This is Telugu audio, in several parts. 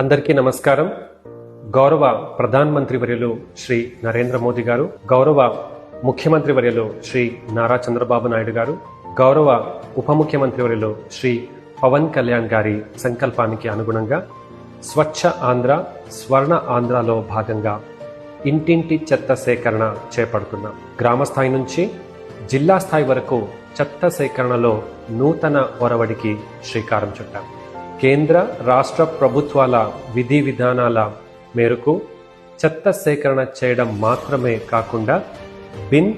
అందరికీ నమస్కారం. గౌరవ ప్రధాన మంత్రి వర్యులు శ్రీ నరేంద్ర మోదీ గారు గౌరవ ముఖ్యమంత్రి వర్యులు శ్రీ నారా చంద్రబాబు నాయుడు గారు గౌరవ ఉప ముఖ్యమంత్రి వర్యులు శ్రీ పవన్ కళ్యాణ్ గారి సంకల్పానికి అనుగుణంగా స్వచ్ఛ ఆంధ్ర స్వర్ణ ఆంధ్రలో భాగంగా ఇంటింటి చెత్త సేకరణ చేపడుతున్నాం. గ్రామ స్థాయి నుంచి జిల్లా స్థాయి వరకు చెత్త సేకరణలో నూతన ఒరవడికి శ్రీకారం చుట్టాం. కేంద్ర రాష్ట్ర ప్రభుత్వాల విధి విధానాల మేరకు చెత్త సేకరణ చేయడం మాత్రమే కాకుండా బిన్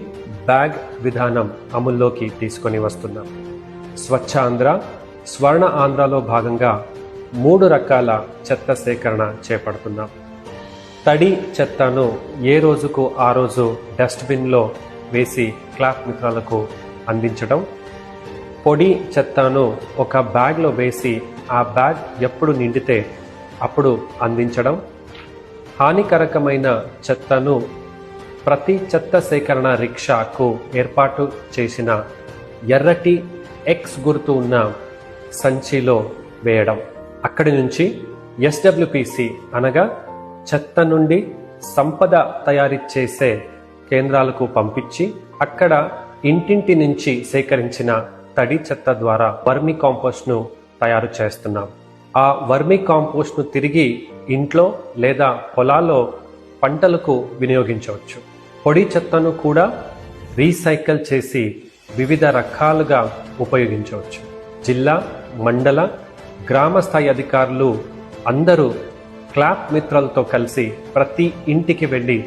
బ్యాగ్ విధానం అమల్లోకి తీసుకొని వస్తున్నాం. స్వచ్ఛ ఆంధ్ర స్వర్ణ ఆంధ్రలో భాగంగా మూడు రకాల చెత్త సేకరణ చేపడుతున్నాం. తడి చెత్తను ఏ రోజుకు ఆ రోజు డస్ట్బిన్లో వేసి క్లాప్ మిత్రాలకు అందించడం పొడి చెత్తను ఒక బ్యాగ్లో వేసి ఆ బ్యాగ్ ఎప్పుడు నిండితే అప్పుడు అందించడం. హానికరకమైన చెత్తను ప్రతి చెత్త సేకరణ రిక్షాకు ఏర్పాటు చేసిన ఎర్రటి ఎక్స్ గుర్తు ఉన్న సంచిలో వేయడం. అక్కడి నుంచి ఎస్డబ్ల్యూపిసి అనగా చెత్త నుండి సంపద తయారీ చేసే కేంద్రాలకు పంపించి అక్కడ ఇంటింటి నుంచి సేకరించిన తడి చెత్త ద్వారా వర్మి కాంపోస్ట్ను తయారు చేస్తున్నాం. ఆ వర్మి కాంపోస్ట్ను తిరిగి ఇంట్లో లేదా పొలాల్లో పంటలకు వినియోగించవచ్చు. పొడి చెత్తను కూడా రీసైకిల్ చేసి వివిధ రకాలుగా ఉపయోగించవచ్చు. జిల్లా మండల గ్రామ స్థాయి అధికారులు అందరూ క్లాప్ మిత్రలతో కలిసి ప్రతి ఇంటికి వెళ్ళి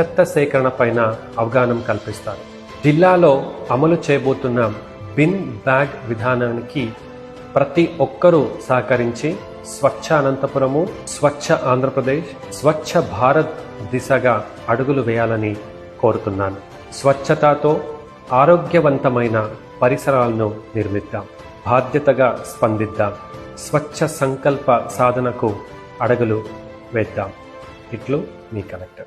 చెత్త సేకరణ పైన అవగాహన కల్పిస్తారు. జిల్లాలో అమలు చేయబోతున్న బిన్ బ్యాగ్ విధానానికి ప్రతి ఒక్కరూ సహకరించి స్వచ్ఛ అనంతపురము స్వచ్ఛ ఆంధ్రప్రదేశ్ స్వచ్ఛ భారత్ దిశగా అడుగులు వేయాలని కోరుతున్నాను. స్వచ్ఛతతో ఆరోగ్యవంతమైన పరిసరాలను నిర్మిద్దాం. బాధ్యతగా స్పందిద్దాం. స్వచ్ఛ సంకల్ప సాధనకు అడుగులు వేద్దాం. ఇట్లు మీ కలెక్టర్.